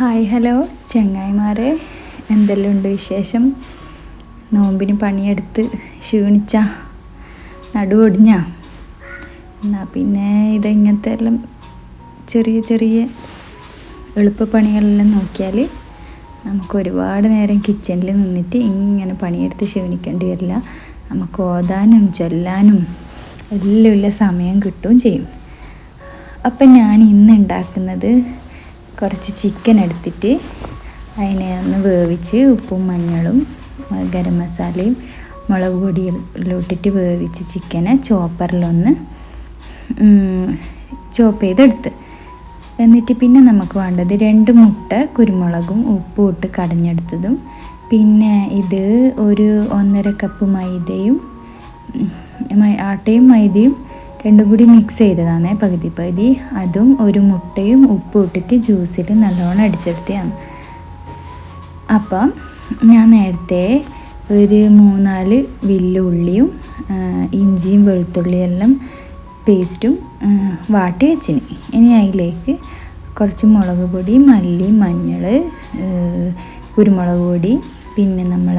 Hi hello. ചങ്ങായിമാരെ എന്തെല്ലാം ഉണ്ട് വിശേഷം? നോമ്പിന് പണിയെടുത്ത് ക്ഷീണിച്ച നടുവൊടിഞ്ഞ. എന്നാൽ പിന്നെ ഇതെങ്ങനത്തെ എല്ലാം ചെറിയ ചെറിയ എളുപ്പപ്പണികളെല്ലാം നോക്കിയാൽ നമുക്ക് ഒരുപാട് നേരം കിച്ചണിൽ നിന്നിട്ട് ഇങ്ങനെ പണിയെടുത്ത് ക്ഷീണിക്കേണ്ടി വരില്ല. നമുക്ക് ഓതാനും ചൊല്ലാനും എല്ലാം ഉള്ള സമയം കിട്ടുകയും ചെയ്യും. അപ്പം ഞാൻ ഇന്ന് ഉണ്ടാക്കുന്നത് കുറച്ച് ചിക്കൻ എടുത്തിട്ട് അതിനെ ഒന്ന് വേവിച്ച് ഉപ്പും മഞ്ഞളും ഗരം മസാലയും മുളക് പൊടിയിലോട്ടിട്ട് വേവിച്ച് ചിക്കനെ ചോപ്പറിലൊന്ന് ചോപ്പ് ചെയ്തെടുത്ത്. എന്നിട്ട് പിന്നെ നമുക്ക് വേണ്ടത് രണ്ട് മുട്ട കുരുമുളകും ഉപ്പും ഇട്ട് കടഞ്ഞെടുത്തതും. പിന്നെ ഇത് ഒരു ഒന്നര കപ്പ് മൈദയും ആട്ടയും മൈദയും രണ്ടും കൂടി മിക്സ് ചെയ്തതാണ് പകുതി പകുതി. അതും ഒരു മുട്ടയും ഉപ്പും ഇട്ടിട്ട് ജ്യൂസിൽ നല്ലോണം അടിച്ചെടുത്തതാണ്. അപ്പം ഞാൻ നേരത്തെ ഒരു മൂന്നാൽ വില്ലുള്ളിയും ഇഞ്ചിയും വെളുത്തുള്ളിയെല്ലാം പേസ്റ്റും വാട്ടി വെച്ചിന്. ഇനി അതിലേക്ക് കുറച്ച് മുളക് പൊടി മല്ലി മഞ്ഞൾ കുരുമുളക് പൊടി പിന്നെ നമ്മൾ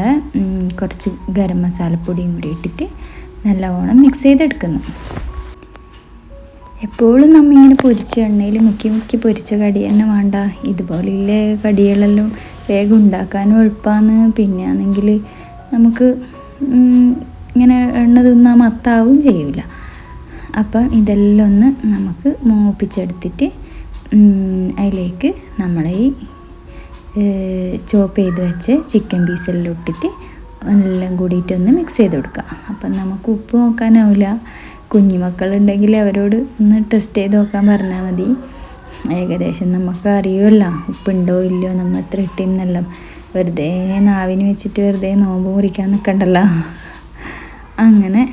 കുറച്ച് ഗരം മസാലപ്പൊടിയും കൂടി ഇട്ടിട്ട് നല്ലവണ്ണം മിക്സ് ചെയ്തെടുക്കുന്നു. എപ്പോഴും നമ്മിങ്ങനെ പൊരിച്ച എണ്ണയിൽ മുക്കി മുക്കി പൊരിച്ച കടി തന്നെ വേണ്ട. ഇതുപോലെയുള്ള കടികളെല്ലാം വേഗം ഉണ്ടാക്കാനും എളുപ്പമാണ് പിന്നെ ആണെങ്കിൽ നമുക്ക് ഇങ്ങനെ എണ്ണ തിന്നാൽ മത്താവും ചെയ്യൂല. അപ്പം ഇതെല്ലാം ഒന്ന് നമുക്ക് മൂപ്പിച്ചെടുത്തിട്ട് അതിലേക്ക് നമ്മളെ ഈ ചോപ്പ് ചെയ്ത് വെച്ച് ചിക്കൻ പീസെല്ലാം ഇട്ടിട്ട് എല്ലാം കൂടിയിട്ടൊന്ന് മിക്സ് ചെയ്ത് കൊടുക്കുക. അപ്പം നമുക്ക് ഉപ്പ് നോക്കാനാവില്ല കുഞ്ഞുമക്കളുണ്ടെങ്കിൽ അവരോട് ഒന്ന് ടെസ്റ്റ് ചെയ്ത് നോക്കാൻ പറഞ്ഞാൽ മതി. ഏകദേശം നമുക്ക് അറിയുമല്ലോ ഉപ്പുണ്ടോ ഇല്ലയോ നമ്മൾ എത്ര ഇട്ടിന്നെല്ലാം വെറുതെ നാവിന് വെച്ചിട്ട് വെറുതെ നോമ്പ് മുറിക്കാൻ നിൽക്കണ്ടല്ലോ അങ്ങനെ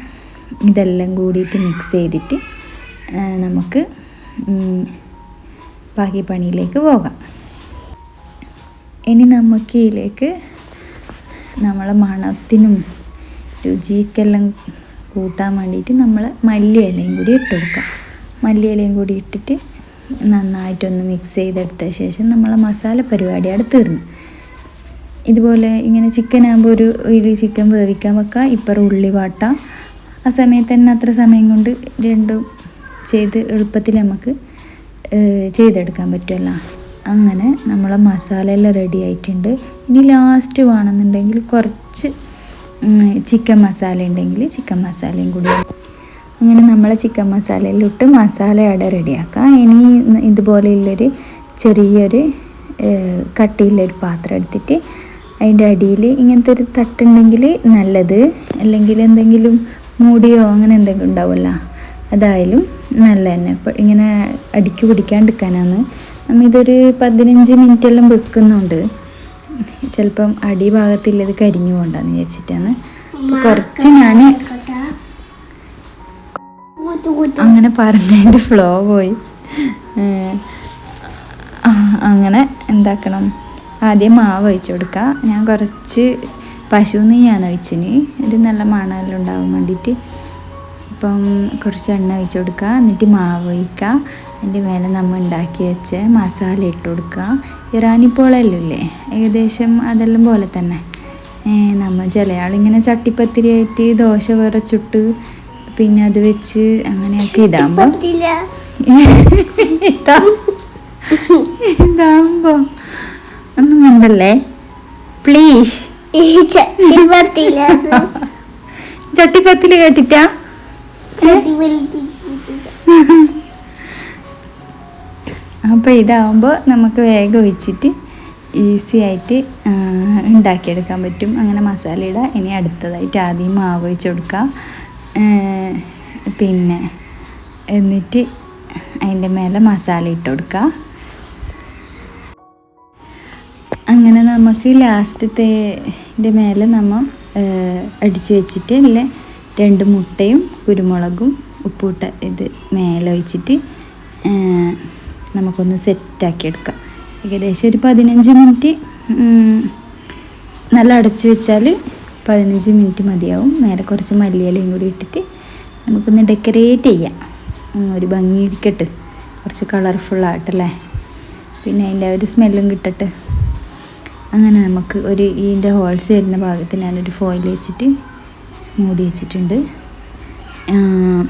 ഇതെല്ലാം കൂടിയിട്ട് മിക്സ് ചെയ്തിട്ട് നമുക്ക് ബാക്കി പണിയിലേക്ക് പോകാം. ഇനി നമുക്ക് ഇതിലേക്ക് നമ്മളെ മണത്തിനും രുചിക്കെല്ലാം കൂട്ടാൻ വേണ്ടിയിട്ട് നമ്മൾ മല്ലിയിലയും കൂടി ഇട്ട് കൊടുക്കാം. മല്ലിയിലയും കൂടി ഇട്ടിട്ട് നന്നായിട്ടൊന്ന് മിക്സ് ചെയ്തെടുത്ത ശേഷം നമ്മളെ മസാല പരിപാടി അവിടെ തീർന്നു. ഇതുപോലെ ഇങ്ങനെ ചിക്കൻ ആകുമ്പോൾ ഒരു ഇതിൽ ചിക്കൻ വേവിക്കാൻ വെക്കുക ഇപ്പം ഉള്ളി വാട്ടാം. ആ സമയത്ത് തന്നെ അത്ര സമയം കൊണ്ട് രണ്ടും ചെയ്ത് എളുപ്പത്തിൽ നമുക്ക് ചെയ്തെടുക്കാൻ പറ്റുമല്ലോ. അങ്ങനെ നമ്മളെ മസാല എല്ലാം റെഡി ആയിട്ടുണ്ട്. ഇനി ലാസ്റ്റ് വേണമെന്നുണ്ടെങ്കിൽ കുറച്ച് ചിക്കൻ മസാല ഉണ്ടെങ്കിൽ ചിക്കൻ മസാലയും കൂടി അങ്ങനെ നമ്മൾ ചിക്കൻ മസാലയിലിട്ട് മസാല അട റെഡിയാക്കാം. ഇനി ഇതുപോലെയുള്ളൊരു ചെറിയൊരു കട്ടിയിലൊരു പാത്രം എടുത്തിട്ട് അതിന്റെ അടിയിൽ ഇങ്ങനത്തെ ഒരു തട്ടുണ്ടെങ്കിൽ നല്ലത്. അല്ലെങ്കിൽ എന്തെങ്കിലും മൂടിയോ അങ്ങനെ എന്തെങ്കിലും ഉണ്ടാവുമല്ലോ. അതായാലും നല്ല തന്നെ. ഇങ്ങനെ അടിക്ക് പിടിക്കാണ്ടിരിക്കാനാണ്. നമ്മ ഇതൊരു പതിനഞ്ച് മിനിറ്റെല്ലാം വെക്കുന്നുണ്ട്. ചിലപ്പം അടിഭാഗത്തില്ലത് കരിഞ്ഞു പോകണ്ടെന്ന് വിചാരിച്ചിട്ടാണ്. കുറച്ച് ഞാൻ അങ്ങനെ പറഞ്ഞതിന്റെ ഫ്ലോ പോയി. അങ്ങനെ എന്താക്കണം. ആദ്യം മാവ് ഒഴിച്ചു കൊടുക്കുക ഞാൻ കുറച്ച് പശു നെയ്യാണ് ഒഴിച്ചിന്. ഒരു നല്ല മണമെല്ലാം ഉണ്ടാവാൻ വേണ്ടിയിട്ട്. അപ്പം കുറച്ച് എണ്ണ ഒഴിച്ചു കൊടുക്കുക എന്നിട്ട് മാവ് ഒഴിക്കുക അതിന്റെ മേലെ നമ്മൾ ഉണ്ടാക്കി വെച്ച് മസാല ഇട്ട് കൊടുക്കുക. ഇറാനിപ്പോളെല്ലാം ഇല്ലേ ഏകദേശം അതെല്ലാം പോലെ തന്നെ. നമ്മൾ ചില ആളിങ്ങനെ ചട്ടിപ്പത്തിരിയായിട്ട് ദോശ വേറെ ചുട്ട് പിന്നെ അത് വെച്ച് അങ്ങനെയൊക്കെ ഇതാകുമ്പോൾ ഇതാകുമ്പോൾ ഇതാകുമ്പോ ഒന്നും ഉണ്ടല്ലേ പ്ലീസ് ചട്ടിപ്പത്തിൽ കേട്ടിട്ടാ? അപ്പോൾ ഇതാവുമ്പോൾ നമുക്ക് വേഗം ഒഴിച്ചിട്ട് ഈസി ആയിട്ട് ഉണ്ടാക്കിയെടുക്കാൻ പറ്റും. അങ്ങനെ മസാല ഇടുക ഇനി അടുത്തതായിട്ട് ആദ്യം മാവ് ഒഴിച്ച് കൊടുക്കുക പിന്നെ എന്നിട്ട് അതിന്റെ മേലെ മസാല ഇട്ട് കൊടുക്കുക അങ്ങനെ നമുക്ക് ലാസ്റ്റത്തെ മേലെ നമ്മൾ അടിച്ച് വെച്ചിട്ട് അല്ലേ രണ്ട് മുട്ടയും കുരുമുളകും ഉപ്പൂട്ട ഇത് മേലെ ഒഴിച്ചിട്ട് നമുക്കൊന്ന് സെറ്റാക്കി എടുക്കാം ഏകദേശം ഒരു പതിനഞ്ച് മിനിറ്റ് നല്ല അടച്ച് വെച്ചാൽ പതിനഞ്ച് മിനിറ്റ് മതിയാവും. മേലെ കുറച്ച് മല്ലിയിലയും കൂടി ഇട്ടിട്ട് നമുക്കൊന്ന് ഡെക്കറേറ്റ് ചെയ്യാം. ഒരു ഭംഗി ഇരിക്കട്ടെ. കുറച്ച് കളർഫുള്ളായിട്ടല്ലേ പിന്നെ അതിന്റെ ഒരു സ്മെല്ലും കിട്ടട്ടെ. അങ്ങനെ നമുക്ക് ഒരു ഇതിന്റെ ഹോൾസ് വരുന്ന ഭാഗത്ത് ഞാനൊരു ഫോയിൽ വെച്ചിട്ട് മൂടി വെച്ചിട്ടുണ്ട്. അങ്ങനെ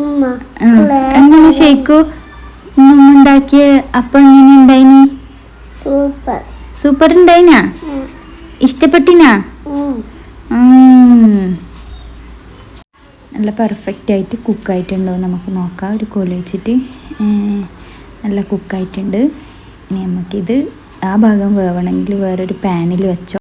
ഉമ്മ ഉണ്ടാക്കിയ അപ്പം എങ്ങനെ ഉണ്ടായിനി സൂപ്പർ. സൂപ്പർ ഉണ്ടായിനാ ഇഷ്ടപ്പെട്ടിനാ. നല്ല പെർഫെക്റ്റ് ആയിട്ട് കുക്കായിട്ടുണ്ടോ നമുക്ക് നോക്കാം. ഒരു കോൽ വെച്ചിട്ട് നല്ല കുക്കായിട്ടുണ്ട് ഇനി നമുക്കിത് ആ ഭാഗം വേവണമെങ്കിൽ വേറൊരു പാനിൽ വെച്ചോ.